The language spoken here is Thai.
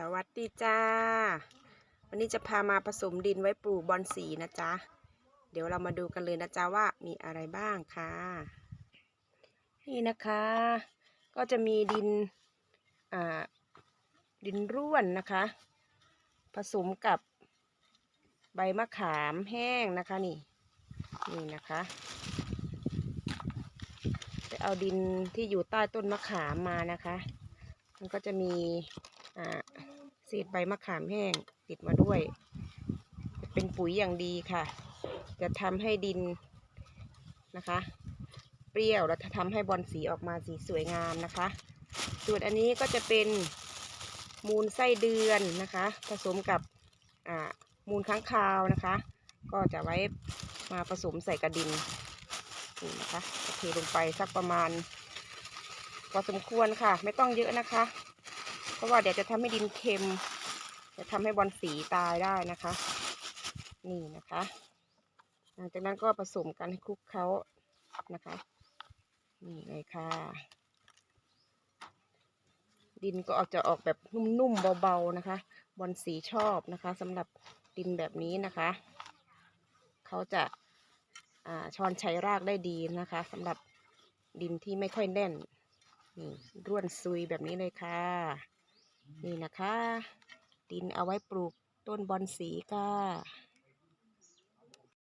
สวัสดีจ้า วันนี้จะพามาผสมดินไว้ปลูกบอนสีนะจ๊ะ เดี๋ยวเรามาดูกันเลยนะจ๊ะว่ามีอะไรบ้างค่ะ นี่นะคะ ก็จะมีดินอ่าดินร่วนนะคะ ผสมกับใบมะขามแห้งนะคะนี่ นี่นะคะไปเอาดินที่อยู่ใต้ต้นมะขามมานะคะ มันก็จะมีอ่า เศษใบมะขามแห้งติดมาด้วย เป็นปุ๋ยอย่างดีค่ะ จะทำให้ดินนะคะ เปรี้ยวแล้วจะทำให้บอลสีออกมาสีสวยงามนะคะ ส่วนอันนี้ก็จะเป็นมูลไส้เดือนนะคะ ผสมกับอ่ามูลค้างคาวนะคะ ก็จะไว้มาผสมใส่กระดินนี่นะคะเคลงไปสักประมาณพอสมควรค่ะ ไม่ต้องเยอะนะคะ เพราะว่าเดี๋ยวจะทำให้ดินเค็ม จะทำให้บอลสีตายได้นะคะ นี่นะคะ หลังจากนั้นก็ผสมกันให้คลุกเคล้านะคะ นี่เลยค่ะ ดินก็ออกจะออกแบบนุ่มๆเบาๆนะคะ บอลสีชอบนะคะสำหรับดินแบบนี้นะคะ เขาจะาช้อนชัยรากได้ดีนะคะสำหรับดินที่ไม่ค่อยแน่นนี่ร่วนซุยแบบนี้เลยค่ะ นี่นะคะ ดินเอาไว้ปลูกต้นบอนสีค่ะ